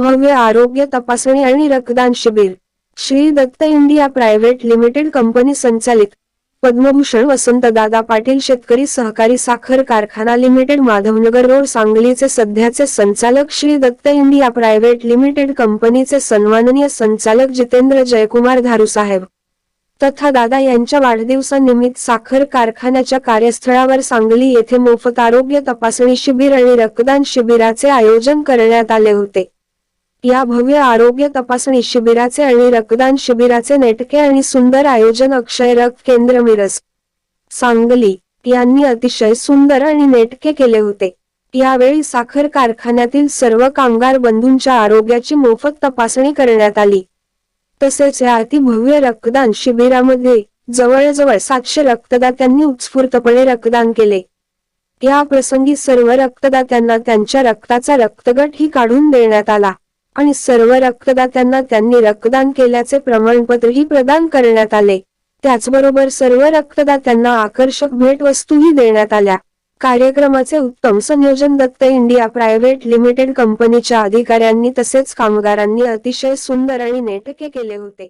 भव्य आरोग्य तपासणी आणि रक्तदान शिबिर. Shri Datta India private limited company संचालित पद्मभूषण वसंतदादा पाटील शेतकरी सहकारी साखर कारखाना लिमिटेड माधवनगर रोड सांगलीचे सध्याचे संचालक Shri Datta India private limited कंपनीचे सन्माननीय संचालक जितेंद्र जयकुमार धारू साहेब. तथा दादा यांच्या वाढदिवसानिमित्त साखर कारखान्याच्या कार्यस्थळावर सांगली येथे मोफत आरोग्य तपासणी शिबिर आणि रक्तदान शिबिराचे आयोजन करण्यात आले होते. या भव्य आरोग्य तपासणी शिबिराचे आणि रक्तदान शिबिराचे नेटके आणि सुंदर आयोजन अक्षय रक्त केंद्र मिरज. सांगली. यांनी अतिशय सुंदर आणि नेटके केले होते. यावेळी साखर कारखान्यातील सर्व कामगार बंधूंच्या आरोग्याची मोफत तपासणी करण्यात आली. तसेच या अतिभव्य रक्तदान शिबिरामध्ये जवळजवळ सातशे रक्तदात्यांनी उत्स्फूर्तपणे रक्तदान केले. या प्रसंगी सर्व रक्तदात्यांना त्यांच्या रक्ताचा रक्तगट ही काढून देण्यात आला. आणि सर्व रक्तदात्यांना त्यांनी रक्तदान केल्याचे प्रमाणपत्रही प्रदान करण्यात आले. त्याचबरोबर सर्व रक्तदात्यांना आकर्षक भेटवस्तूही देण्यात आल्या. कार्यक्रमाचे उत्तम संयोजन दत्त इंडिया प्रायव्हेट लिमिटेड कंपनीच्या अधिकाऱ्यांनी तसेच कामगारांनी अतिशय सुंदर आणि नेटके केले होते.